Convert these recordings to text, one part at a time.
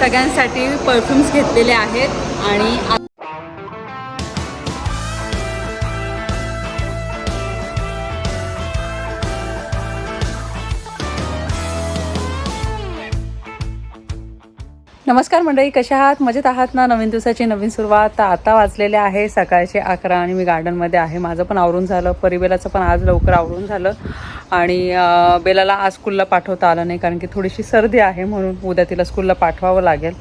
सगळ्यांसाठी परफ्युम्स घेतलेले आहेत आणि नमस्कार मंडळी कशा आहात? मजेत आहात ना? नवीन दिवसाची नवीन सुरुवात. आता वाजलेले आहे सकाळचे अकरा आणि मी गार्डनमध्ये आहे. माझं पण आवरून झालं. परिबेलाचं पण आज लवकर आवरून झालं. आणि बेलाला आज स्कूलला पाठवता आलं नाही कारण की थोडीशी सर्दी आहे म्हणून उद्या तिला स्कूलला पाठवावं लागेल.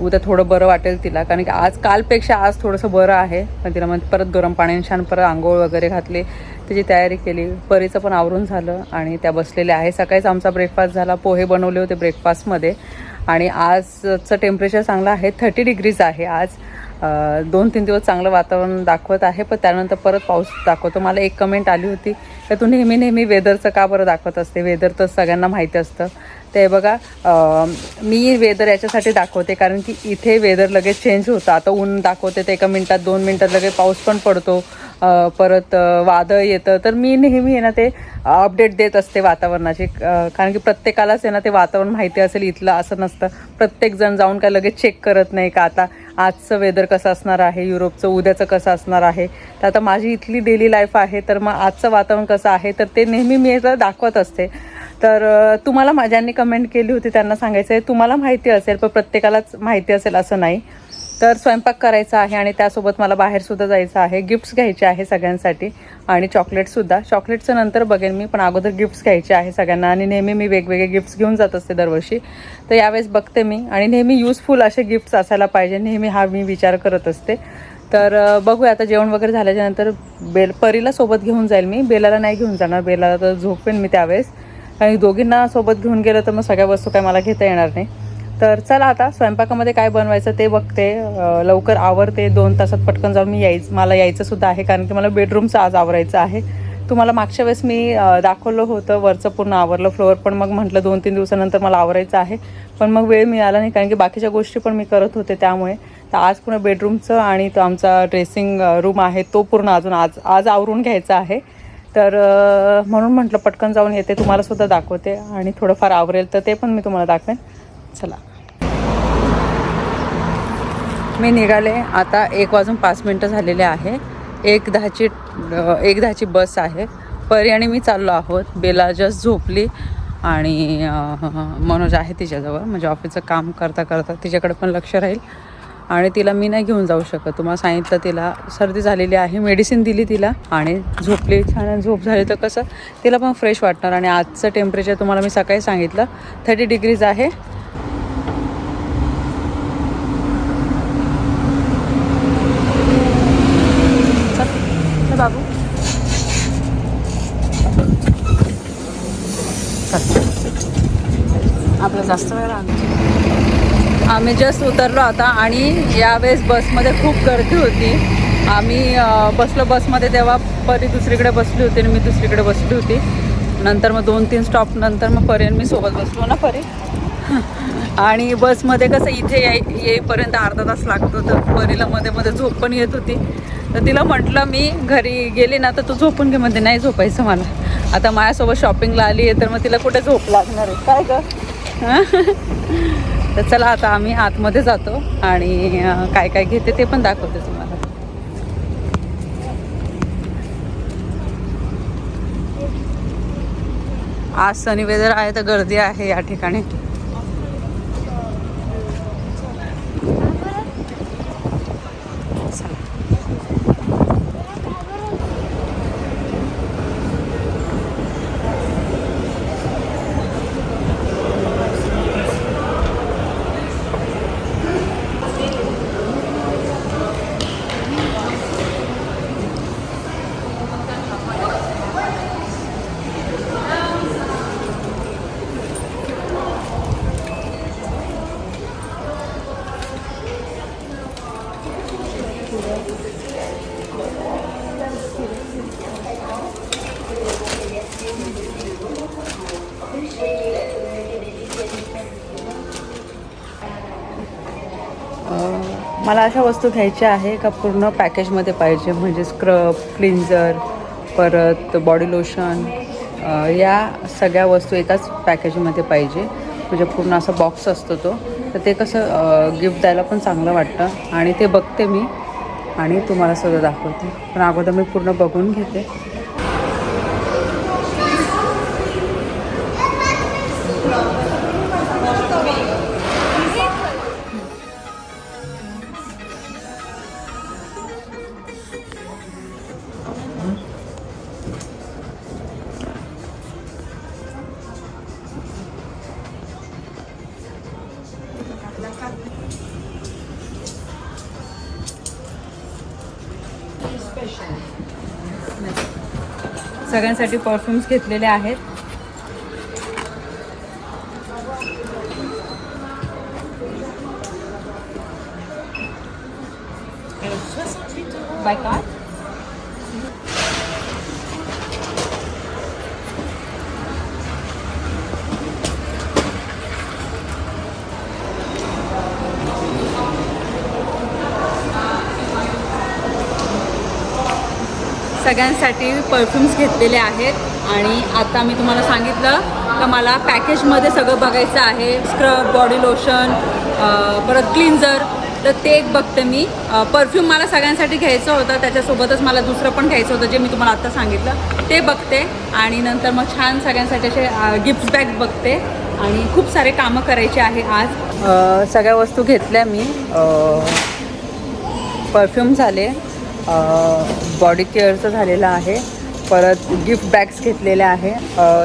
उद्या थोडं बरं वाटेल तिला कारण की आज कालपेक्षा आज थोडंसं बरं आहे. पण तिला मग परत गरम पाण्याने छान परत आंघोळ वगैरे घातली. त्याची तयारी केली. परीचं पण आवरून झालं आणि त्या बसलेल्या आहे सकाळीच आमचा ब्रेकफास्ट झाला. पोहे बनवले होते ब्रेकफास्टमध्ये आणि आजचं टेम्परेचर चांगलं आहे. थर्टी डिग्रीज आहे आज. दोन तीन दिवस चांगलं वातावरण दाखवत आहे पण त्यानंतर परत पाऊस दाखवतो. मला एक कमेंट आली होती तर तू नेहमी नेहमी वेदरचं का बरं दाखवत असते? वेदर तर सगळ्यांना माहिती असतं. ते बघा मी वेदर याच्यासाठी दाखवते कारण की इथे वेदर लगेच चेंज होतं. आता ऊन दाखवते ते एका मिनटात दोन मिनटात लगेच पाऊस पण पडतो. परत वादळ येतं. तर मी नेहमी आहे ना ते अपडेट देत असते वातावरणाची. कारण की प्रत्येकालाच आहे ना ते वातावरण माहिती असेल इथलं असं नसतं. प्रत्येकजण जाऊन काय लगेच चेक करत नाही का? आता आजचं वेदर कसं असणार आहे? युरोपचं उद्याचं कसं असणार आहे? तर आता माझी इथली डेली लाईफ आहे तर मग आजचं वातावरण कसं आहे? तर ते नेहमी मी याला दाखवत असते. तर तुम्हाला मा- ज्यांनी कमेंट केली होती त्यांना सांगायचं आहे तुम्हाला माहिती असेल पण प्रत्येकालाच माहिती असेल असं नाही. तर स्वयंपाक करायचा आहे आणि त्यासोबत मला बाहेरसुद्धा जायचं आहे. गिफ्ट्स घ्यायचे आहे सगळ्यांसाठी. आणि चॉकलेटसुद्धा चॉकलेटचं नंतर बघेन मी पण अगोदर गिफ्ट्स घ्यायचे आहे सगळ्यांना. आणि नेहमी मी वेगवेगळे गिफ्ट्स घेऊन जात असते दरवर्षी. तर यावेळेस बघते मी. आणि नेहमी यूजफुल असे गिफ्ट्स असायला पाहिजे. नेहमी हा मी विचार करत असते. तर बघूया. आता जेवण वगैरे झाल्याच्यानंतर बेल परीला सोबत घेऊन जाईल मी. बेलाला नाही घेऊन जाणार. बेलाला तर झोपेन मी त्यावेळेस. आणि दोघींना सोबत घेऊन गेलं तर मग सगळ्या वस्तू काय मला घेता येणार नाही. तर चला आता स्वयंपाकामध्ये काय बनवायचं ते बघते. लवकर आवरते. दोन तासात पटकन जाऊन मी यायचं मला यायचं सुद्धा आहे कारण की मला बेडरूमचं आज आवरायचं आहे. तुम्हाला मागच्या वेळेस मी दाखवलं होतं. वरचं पूर्ण आवरलं. फ्लोअर पण मग म्हटलं दोन तीन दिवसानंतर मला आवरायचं आहे. पण मग वेळ मिळाला नाही कारण की बाकीच्या गोष्टी पण मी करत होते त्यामुळे. तर आज पूर्ण बेडरूमचं आणि तो आमचा ड्रेसिंग रूम आहे तो पूर्ण अजून आज आज आवरून घ्यायचा आहे. तर म्हणून म्हटलं पटकन जाऊन येते. तुम्हाला सुद्धा दाखवते आणि थोडंफार आवरेल तर ते पण मी तुम्हाला दाखवेन. चला. मी निघाले. आता एक वाजून पाच मिनटं झालेले आहे. एक दहाची एक दहाची बस आहे. परी आणि मी चाललो आहोत. बेला जस्ट झोपली आणि मनोज आहे तिच्याजवळ. म्हणजे ऑफिसचं काम करता करता तिच्याकडे पण लक्ष राहील. आणि तिला मी नाही घेऊन जाऊ शकत. तुम्हाला सांगितलं तिला सर्दी झालेली आहे. मेडिसिन दिली तिला आणि झोपली. छान झोप झाली तर कसं? तिला पण फ्रेश वाटणार. आणि आजचं टेम्परेचर तुम्हाला मी सकाळी सांगितलं. थर्टी डिग्रीज आहे. जास्त वेळ आम्ही जस्ट उतरलो आता आणि यावेळेस बसमध्ये खूप गर्दी होती. आम्ही बसलो बसमध्ये तेव्हा परी दुसरीकडे बसली होती आणि मी दुसरीकडे बसली होती. नंतर मग दोन तीन स्टॉप नंतर मग परी मी सोबत बसलो ना परी. आणि बसमध्ये कसं इथे याय येईपर्यंत अर्धा तास लागतो. तर परीला मध्ये मध्ये झोप पण येत होती. तर तिला म्हटलं मी घरी गेली ना तर तू झोपून घे. मध्ये नाही झोपायचं मला. आता माझ्यासोबत शॉपिंगला आली आहे तर मग तिला कुठे झोप लागणार आहे? काय गं? तर चला आता आम्ही आतमध्ये जातो आणि काय काय घेते ते पण दाखवते तुम्हाला. आज सनी वेदर आहे तर गर्दी आहे या ठिकाणी. मला अशा वस्तू घ्यायच्या आहे का पूर्ण पॅकेजमध्ये पाहिजे? म्हणजे स्क्रब क्लिन्झर परत बॉडी लोशन या सगळ्या वस्तू एकाच पॅकेजमध्ये पाहिजे. म्हणजे पूर्ण असा बॉक्स असतो तो. तर ते कसं गिफ्ट द्यायला पण चांगलं वाटतं. आणि ते बघते मी. आणि तुम्हाला सगळं दाखवते. पण अगोदर मी पूर्ण बघून घेते. सगळ्यांसाठी परफ्युम्स घेतलेले आहेत. बाय कार सगळ्यांसाठी परफ्युम्स घेतलेले आहेत. आणि आता मी तुम्हाला सांगितलं का मला पॅकेजमध्ये सगळं बघायचं आहे. स्क्रब बॉडी लोशन परत क्लिन्झर तर ते एक बघते मी. परफ्यूम मला सगळ्यांसाठी घ्यायचं होतं. त्याच्यासोबतच मला दुसरं पण घ्यायचं होतं जे मी तुम्हाला आत्ता सांगितलं. ते बघते. आणि नंतर मग छान सगळ्यांसाठी असे गिफ्ट बॅग बघते. आणि खूप सारे कामं करायचे आहे आज. सगळ्या वस्तू घेतल्या मी. परफ्यूम झाले. बॉडी केअरचं झालेलं आहे. परत गिफ्ट बॅग्स घेतलेले आहे.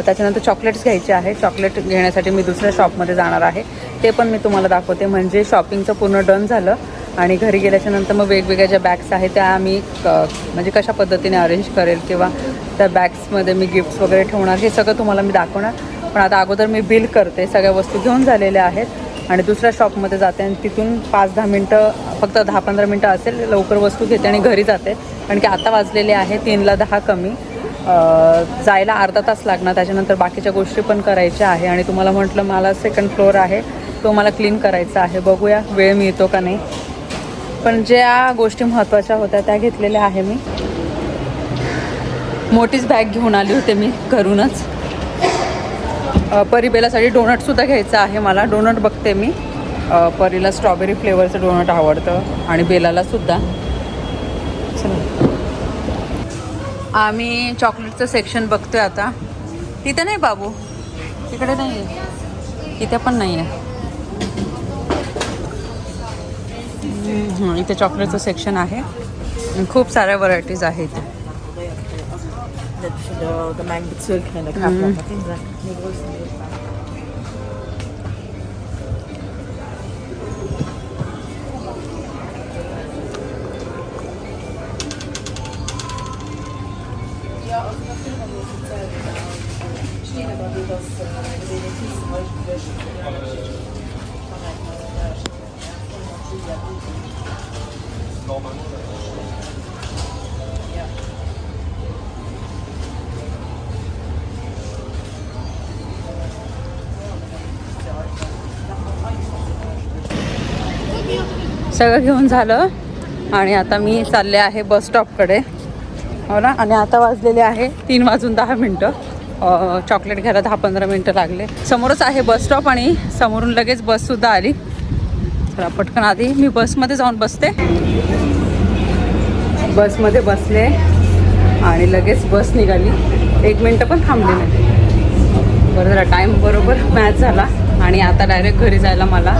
त्याच्यानंतर चॉकलेट्स घ्यायचे आहे. चॉकलेट घेण्यासाठी मी दुसऱ्या शॉपमध्ये जाणार आहे. ते पण मी तुम्हाला दाखवते. म्हणजे शॉपिंगचं पूर्ण डन झालं आणि घरी गेल्याच्यानंतर मग वेगवेगळ्या ज्या बॅग्स आहेत त्या मी क- म्हणजे कशा पद्धतीने अरेंज करेल किंवा त्या बॅग्समध्ये मी गिफ्ट्स वगैरे ठेवणार हे सगळं तुम्हाला मी दाखवणार. पण आता अगोदर मी बिल करते. सगळ्या वस्तू घेऊन झालेल्या आहेत. आणि दुसऱ्या शॉपमध्ये जाते आणि तिथून पाच दहा मिनटं फक्त दहा पंधरा मिनटं असेल लवकर वस्तू घेते आणि घरी जाते. कारण की आता वाजलेले आहे तीनला दहा कमी. जायला अर्धा तास लागणार त्याच्यानंतर बाकीच्या गोष्टी पण करायच्या आहे. आणि तुम्हाला म्हटलं मला सेकंड फ्लोअर आहे तो मला क्लीन करायचा आहे. बघूया वेळ मिळतो का नाही. पण ज्या गोष्टी महत्त्वाच्या होत्या त्या घेतलेल्या आहे मी. मोठीच बॅग घेऊन आली होते मी घरूनच. परिबेलासाठी परी बेलासाठी डोनटसुद्धा घ्यायचं आहे मला. डोनट बघते मी. परीला स्ट्रॉबेरी फ्लेवरचं डोनट आवडतं आणि बेलाला सुद्धा. चला. आम्ही चॉकलेटचं सेक्शन बघतोय आता. तिथे नाही बाबू. तिकडे नाही आहे. इथे पण नाही आहे. इथे चॉकलेटचं सेक्शन आहे. खूप साऱ्या व्हरायटीज आहे nicht für den gemeinen Bezirk rennen. Kaffee. Mhm. Den größten सगळं घेऊन झालं आणि आता मी चालले आहे बस स्टॉपकडे. हो ना? आणि आता वाजलेले आहे तीन वाजून दहा मिनटं. चॉकलेट घ्यायला दहा पंधरा मिनटं लागले. समोरच आहे बस स्टॉप आणि समोरून लगेच बससुद्धा आली. चला पटकन आधी मी बसमध्ये जाऊन बसते. बसमध्ये बसले आणि लगेच बस निघाली. एक मिनटं पण थांबली नाही. बरं जरा टाईम बरोबर मॅच झाला. आणि आता डायरेक्ट घरी जायला मला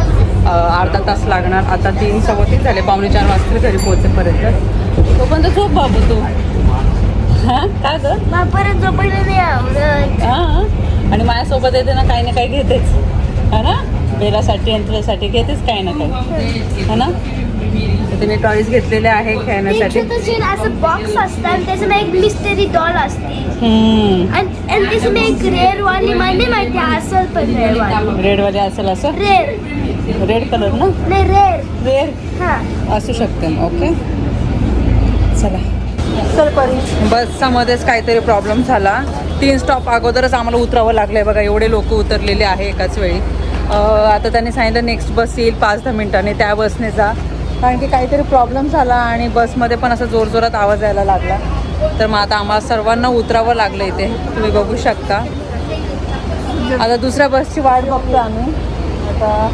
अर्धा तास लागणार. आता तीन सव्वा तीन झाले पावणे चार वाजतील घरी पोहोचेपर्यंत. तोपर्यंत झोप बाबू तू. हां? का ग? परत झोपायला नाही आवडत हां आणि माझ्यासोबत येते ना काही ना काही घेतेच. हा ना? बेलासाठी तुझ्यासाठी घेतेच काही ना काही. हा ना? तिने टॉईज घेतलेले आहे खेळण्यासाठी. असं बॉक्स असतं त्याच्यामध्ये एक मिस्टरी डॉल असते. आणि आणि त्याच्यामध्ये एक रेअर वाली मला नाही माहिती असेल पण वाली. असेल असं? रेअर रेड कलर ना? नाही रेअर रेड हा. असू शकते ओके चला. चल परी. बसचा मध्येच काहीतरी प्रॉब्लेम झाला. तीन स्टॉप अगोदरच आम्हाला उतरावं लागलं बघा एवढे लोक उतरलेले आहे एकाच वेळी. आता त्यांनी सांगितलं नेक्स्ट बस येईल पाच दहा मिनिटांनी त्या बसने जा. कारण की काहीतरी प्रॉब्लेम झाला आणि बसमध्ये पण असं जोरजोरात आवाज यायला लागला. तर मग आता आम्हाला सर्वांना उतरावं लागलं इथे. तुम्ही बघू शकता. आता दुसऱ्या बसची वाट बघतो आम्ही. आता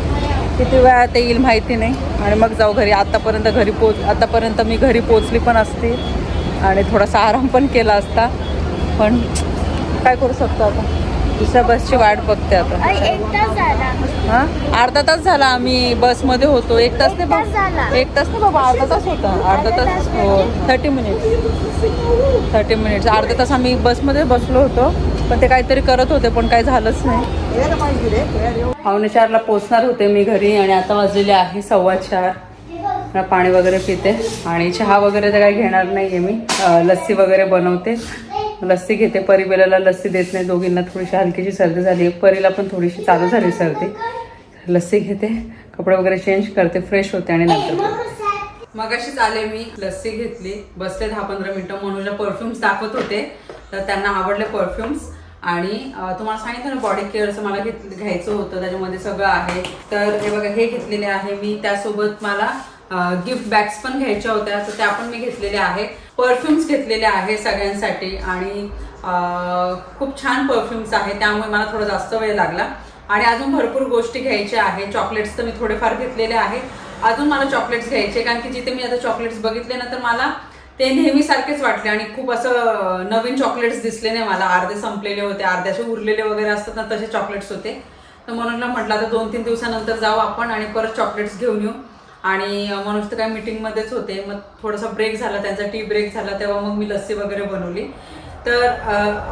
किती वेळात येईल माहिती नाही. आणि मग जाऊ घरी. आत्तापर्यंत घरी पोच आत्तापर्यंत मी घरी पोचली पण असती. आणि थोडासा आराम पण केला असता. पण काय करू शकतो आता? दुसऱ्या बसची वाट बघते आता. आई एक तास झाला. हां? अर्धा तास झाला आम्ही बसमध्ये होतो. एक तास नाही एक तास झाला. बाबा एक तास नाही बाबा अर्धा तास होता. अर्धा तास हो थर्टी मिनिट्स थर्टी मिनिट्स अर्धा तास आम्ही बसमध्ये बसलो होतो. पण ते काहीतरी करत होते पण काही झालंच नाही. पावणे चारला पोचणार होते मी घरी आणि आता वाजलेले आहे सव्वा चार. पाणी वगैरे पिते. आणि चहा वगैरे तर काही घेणार नाही आहे मी लस्सी वगैरे बनवते. लस्सी घेते. परिबेलाला लस्सी देत नाही. दोघींना थोडीशी हलकीशी सर्दी झाली परीला पण थोडीशी चालू झाली सर्दी. लस्सी घेते. कपडे वगैरे चेंज करते. फ्रेश होते आणि नंतर मग अशीच आले मी. लस्सी घेतली. बसले दहा पंधरा मिनटं. मनूला परफ्युम्स दाखवत होते. तर त्यांना आवडले परफ्युम्स आणि तुम्हाला सांगितलं ना बॉडी केअरचं मला घेत घ्यायचं होतं. त्याच्यामध्ये सगळं आहे. तर हे बघा हे घेतलेले आहे मी. त्यासोबत मला गिफ्ट बॅग्स पण घ्यायच्या होत्या तर त्या पण मी घेतलेल्या आहे परफ्युम्स घेतलेले आहे सगळ्यांसाठी आणि खूप छान परफ्युम्स आहे त्यामुळे मला थोडा जास्त वेळ लागला. आणि अजून भरपूर गोष्टी घ्यायच्या आहे चॉकलेट्स तर मी थोडेफार घेतलेले आहे अजून मला चॉकलेट्स घ्यायचे कारण की जिथे मी आता चॉकलेट्स बघितले ना तर मला ते नेहमीसारखेच वाटले आणि खूप असं नवीन चॉकलेट्स दिसले नाही मला. अर्धे संपलेले होते अर्ध्याचे उरलेले वगैरे असतात ना तसे चॉकलेट्स होते. तर म्हणून म्हटलं आता दोन तीन दिवसानंतर जाऊ आपण आणि परत चॉकलेट्स घेऊन येऊ. आणि मनोज तर काय मीटिंगमध्येच होते. मग थोडासा ब्रेक झाला त्यांचा टी ब्रेक झाला तेव्हा मग मी लस्सी वगैरे बनवली. तर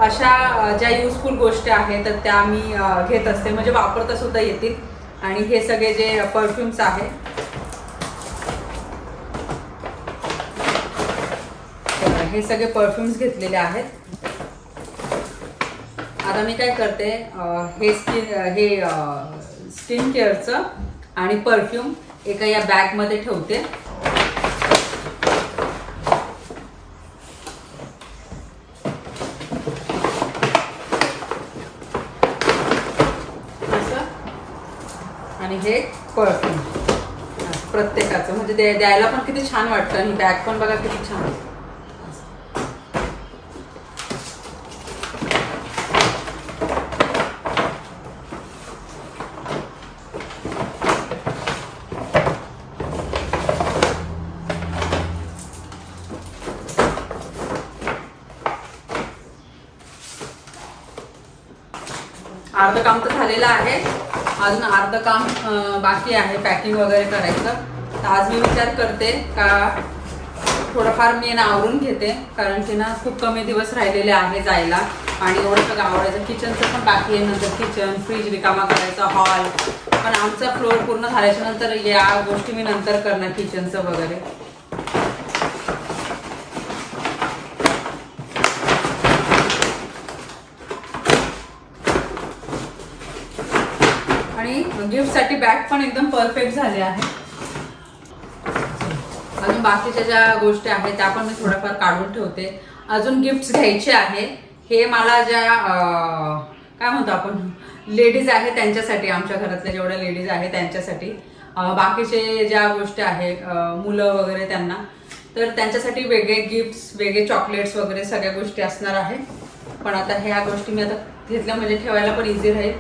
अशा ज्या युजफुल गोष्टी आहेत तर त्या मी घेत असते. म्हणजे वापरता सुद्धा येतील. आणि हे सगळे जे परफ्युम्स आहेत हे सगळे परफ्युम्स घेतलेले आहेत. आता मी काय करते हे स्किन हे स्किन केअरचं आणि परफ्यूम एका या बॅगमध्ये ठेवते. आणि हे परफ्यूम प्रत्येकाचं. म्हणजे द्यायला पण किती छान वाटतं आणि बॅग पण बघा किती छान. अर्ध काम तर झालेलं आहे. अजून अर्ध काम बाकी आहे पॅकिंग वगैरे करायचं. तर आज मी विचार करते का थोडंफार मी ना आवरून घेते कारण की ना खूप कमी दिवस राहिलेले आहे जायला. आणि एवढं सगळं आवडायचं किचनचं पण बाकी आहे नंतर किचन फ्रीज रिकामा करायचा हॉल पण आमचा फ्लोअर पूर्ण झाल्याच्यानंतर या गोष्टी मी नंतर करणार किचनचं वगैरे आणि गिफ्टसाठी बॅग पण एकदम परफेक्ट झाले आहे. अजून बाकीच्या ज्या गोष्टी आहेत त्या पण मी थोड्याफार काढून ठेवते. अजून गिफ्ट घ्यायचे आहे. हे मला ज्या काय म्हणतो आपण? लेडीज आहे त्यांच्यासाठी आमच्या घरातल्या जेवढ्या लेडीज आहे त्यांच्यासाठी. बाकीचे ज्या गोष्टी आहेत मुलं वगैरे त्यांना. तर त्यांच्यासाठी वेगळे गिफ्ट्स वेगळे चॉकलेट्स वगैरे सगळ्या गोष्टी असणार आहे. पण आता ह्या गोष्टी मी आता घेतल्या म्हणजे ठेवायला पण इझी राहील.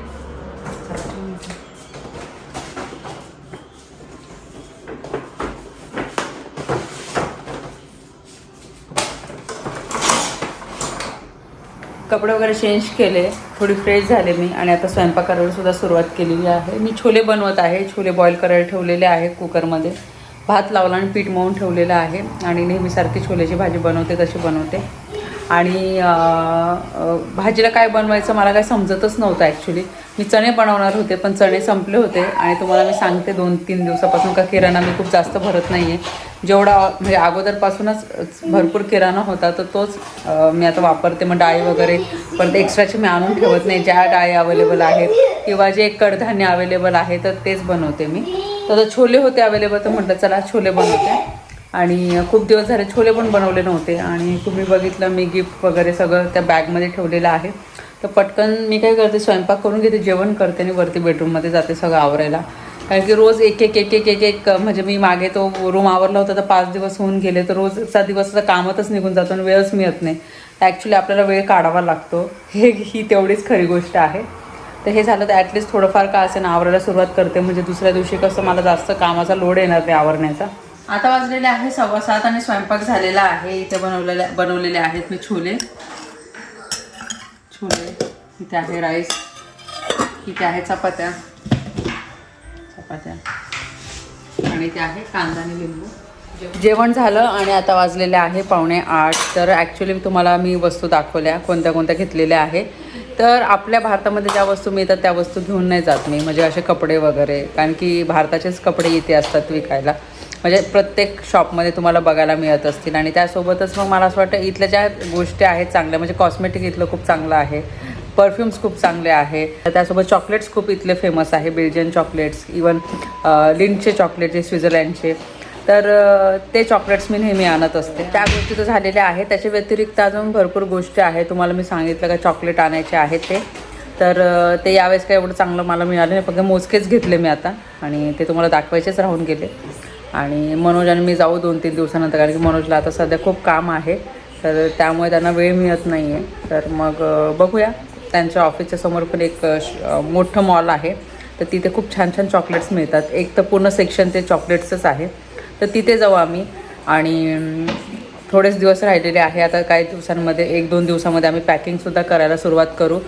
कपडे वगैरे चेंज केले थोडी फ्रेश झाले मी आणि आता स्वयंपाक करायला सुद्धा सुरुवात केलेली आहे. मी छोले बनवत आहे छोले बॉईल करायला ठेवलेले आहे कुकरमध्ये भात लावला आणि पीठ मळून ठेवलेलं आहे आणि नेहमीसारखी छोल्याची भाजी बनवते तशी बनवते. आणि भाजीला काय बनवायचं मला काय समजतच नव्हतं ॲक्च्युली मी चणे बनवणार होते पण चणे संपले होते आणि तुम्हाला मी सांगते दोन तीन दिवसापासून का किराणा मी खूप जास्त भरत नाही आहे जेवढा म्हणजे अगोदरपासूनच भरपूर किराणा होता तर तोच मी आता वापरते. मग डाळी वगैरे पण एक्स्ट्राचे मी आणून ठेवत नाही. ज्या डाळी अवेलेबल आहेत किंवा जे कडधान्य अवेलेबल आहे तर तेच बनवते मी. तर छोले होते अवेलेबल तर म्हटलं चला छोले बनवते. आणि खूप दिवस झाले छोले पण बनवले नव्हते आणि तुम्ही बघितलं मी गिफ्ट वगैरे सगळं त्या बॅगमध्ये ठेवलेलं आहे. तर पटकन मी काय करते स्वयंपाक करून घेते जेवण करते आणि वरती बेडरूममध्ये जाते सगळं आवरायला. कारण की रोज एक एक एक एक एक एक म्हणजे मी मागे तो रूम आवरला होता तर पाच दिवस होऊन गेले तर रोजचा दिवस आता कामातच निघून जातो आणि वेळच मिळत नाही. ॲक्च्युली आपल्याला वेळ काढावा लागतो. हे ही तेवढीच खरी गोष्ट आहे. तर हे झालं तर ॲटलिस्ट थोडंफार का असेल ना आवरायला सुरुवात करते. म्हणजे दुसऱ्या दिवशी कसं मला जास्त कामाचा लोड येणार नाही आवरण्याचा. आता वाजलेले आहे सव्वा सात आणि स्वयंपाक झालेला आहे. इथे बनवलेल्या बनवलेले आहेत मी छोले. छोले इथे आहे राईस इथे आहे चपात्या. चपात्या. आणि इथे आहे कांदा आणि लिंबू. जेवण झालं आणि आता वाजलेले आहे पावणे आठ. तर ॲक्च्युली तुम्हाला मी वस्तू दाखवल्या कोणत्या कोणत्या घेतलेल्या आहे. तर आपल्या भारतामध्ये ज्या वस्तू मिळतात त्या वस्तू घेऊन नाही जात मी. म्हणजे असे कपडे वगैरे. कारण की भारताचेच कपडे इथे असतात विकायला. म्हणजे प्रत्येक शॉपमध्ये तुम्हाला बघायला मिळत असतील आणि त्यासोबतच मग मला असं वाटतं इथल्या ज्या गोष्टी आहेत चांगल्या म्हणजे कॉस्मेटिक इथलं खूप चांगलं आहे परफ्युम्स खूप चांगले आहे त्यासोबत चॉकलेट्स खूप इथले फेमस आहे बेल्जियन चॉकलेट्स इवन लिंटचे चॉकलेट जे स्वित्झर्लंडचे तर ते चॉकलेट्स मी नेहमी आणत असते. त्या गोष्टी तर झालेल्या आहेत. त्याच्या व्यतिरिक्त अजून भरपूर गोष्टी आहेत. तुम्हाला मी सांगितलं का चॉकलेट आणायचे आहेत ते. तर ते यावेळेस काय एवढं चांगलं मला मिळालं नाही. फक्त मोजकेच घेतले मी आता आणि ते तुम्हाला दाखवायचेच राहून गेले. आणि मनोज आणि मी जाऊ दोन तीन दिवसानंतर कारण की मनोजला आता सध्या खूप काम आहे. तर त्यामुळे त्यांना वेळ मिळत नाही आहे तर मग बघूया. त्यांच्या ऑफिसच्या समोर पण एक श- मोठं मॉल आहे. तर तिथे खूप छान छान चॉकलेट्स मिळतात. एक तर पूर्ण सेक्शन ते चॉकलेट्सच आहे. तर तिथे जाऊ आम्ही. आणि थोडेच दिवस राहिलेले आहे. आता काही दिवसांमध्ये एक दोन दिवसामध्ये आम्ही पॅकिंगसुद्धा करायला सुरुवात करू.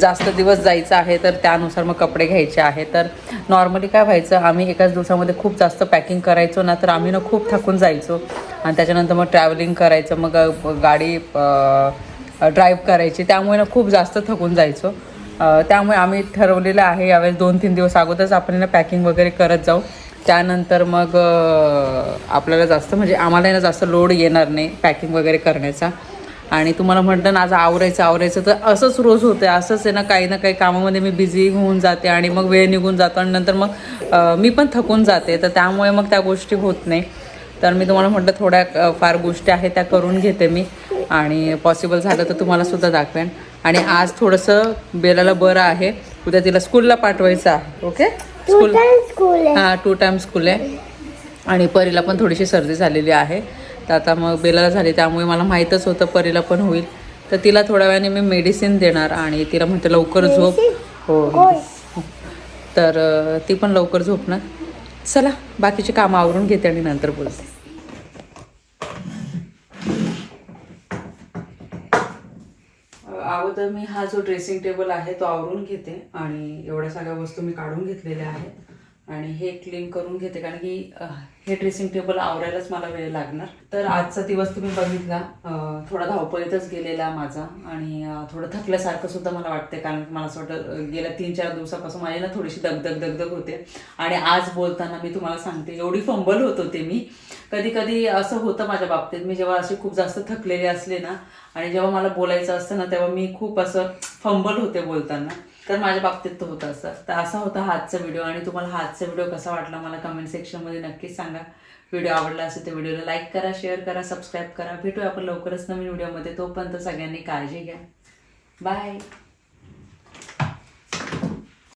जास्त दिवस जायचं आहे तर त्यानुसार मग कपडे घ्यायचे आहे. तर नॉर्मली काय व्हायचं आम्ही एकाच दिवसामध्ये खूप जास्त पॅकिंग करायचो ना तर आम्ही ना खूप थकून जायचो. आणि त्याच्यानंतर मग ट्रॅव्हलिंग करायचं मग गाडी ड्राईव्ह करायची. त्यामुळे ना खूप जास्त थकून जायचो. त्यामुळे आम्ही ठरवलेलं आहे यावेळेस दोन तीन दिवस अगोदरच आपण ना पॅकिंग वगैरे करत जाऊ. त्यानंतर मग आपल्याला जास्त म्हणजे आम्हाला ना जास्त लोड येणार नाही पॅकिंग वगैरे करण्याचा. आणि तुम्हाला म्हटलं ना आज आवरायचं आवरायचं. तर असंच रोज होतं असंच आहे ना काही ना काही कामामध्ये मी बिझी होऊन जाते आणि मग वेळ निघून जातो आणि नंतर मग मी पण थकून जाते. तर त्यामुळे मग त्या गोष्टी होत नाही. तर मी तुम्हाला म्हटलं थोड्या फार गोष्टी आहेत त्या करून घेते मी. आणि पॉसिबल झालं तर तुम्हाला सुद्धा दाखवेन. आणि आज थोडंसं बेलाला बरं आहे. उद्या तिला स्कूलला पाठवायचं आहे ओके? स्कूल स्कूल हां टू टाइम स्कूल आहे. आणि परीला पण थोडीशी सर्दी झालेली आहे. तर आता मग बेलाला झाली त्यामुळे मला माहीतच होतं परीला पण होईल. तर तिला थोड्या वेळाने मी मेडिसिन देणार आणि तिला म्हणते लवकर झोप. हो तर ती पण लवकर झोपणार. चला बाकीची कामं आवरून घेते आणि नंतर बोलते. अगोदर मी हा जो ड्रेसिंग टेबल आहे तो आवरून घेते आणि एवढ्या सगळ्या वस्तू मी काढून घेतलेल्या आहेत. आणि हे क्लीन करून घेते कारण की हे ड्रेसिंग टेबल आवरायलाच मला वेळ लागणार. तर आजचा दिवस तुम्ही बघितला. थोडा धावपळीतच गेलेला माझा आणि थोडं थकल्यासारखं सुद्धा मला वाटते कारण मला असं वाटतं गेल्या तीन चार दिवसापासून माझी ना थोडीशी दगदग दगदग होते. आणि आज बोलताना मी तुम्हाला सांगते एवढी फंबल होत होते मी. कधी कधी असं होतं माझ्या बाबतीत मी जेव्हा असे खूप जास्त थकलेले असले ना आणि जेव्हा मला बोलायचं असतं ना तेव्हा मी खूप असं फंबल होते बोलताना. तर माझ्या बाबतीत तो होता असं. तर असा होता हा आजचा व्हिडिओ आणि तुम्हाला हा आजचा व्हिडिओ कसा वाटला मला कमेंट सेक्शनमध्ये नक्कीच सांगा. व्हिडिओ आवडला असेल तर व्हिडिओला लाईक करा शेअर करा सबस्क्राईब करा. भेटूया आपण लवकरच नवीन व्हिडिओमध्ये तोपर्यंत सगळ्यांनी काळजी घ्या. बाय